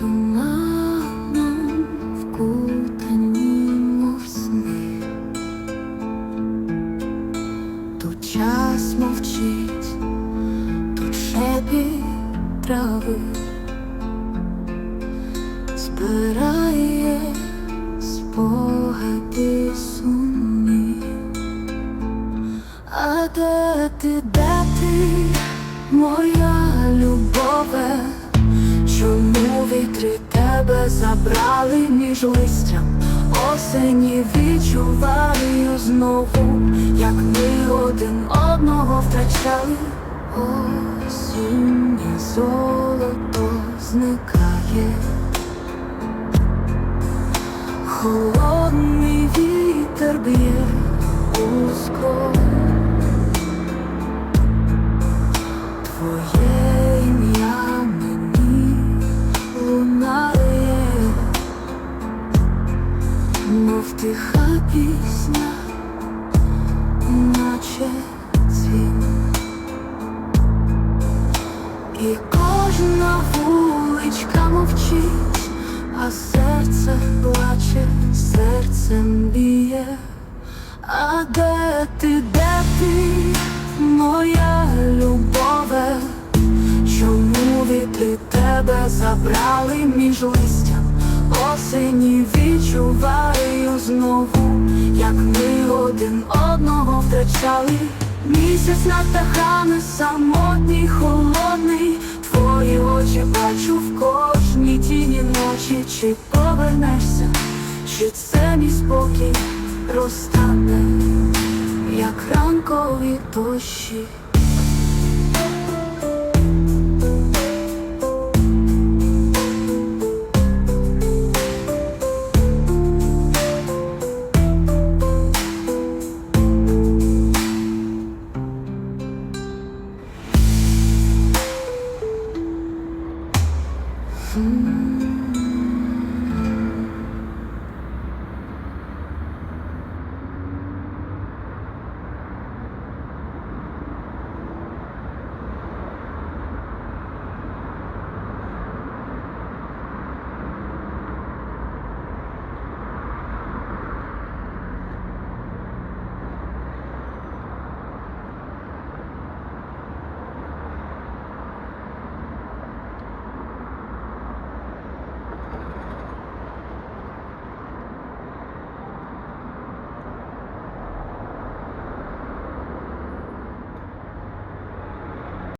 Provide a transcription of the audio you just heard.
туманом вкутані, мов сни. Тут час мовчить, тут шепіт трави збирає спогади сумні. А де ти, де ти, моя любове? Чому забрали між листям? Осені відчуваю знову, як ми один одного втрачали. Осіннє золото зникає. Холодний вітер б'є у скло пісня, наче дзвін. І кожна вуличка мовчить, а серце плаче, серцем б'є. А де ти, де ти, моя любове? Чому вітри тебе забрали між листям? Осені відчуваю знову, один одного втрачали. Місяць над тахами самотній, холодний, твої очі бачу в кожній тіні ночі, чи повернешся, чи це мій спокій розтане, як ранкові дощі. soon.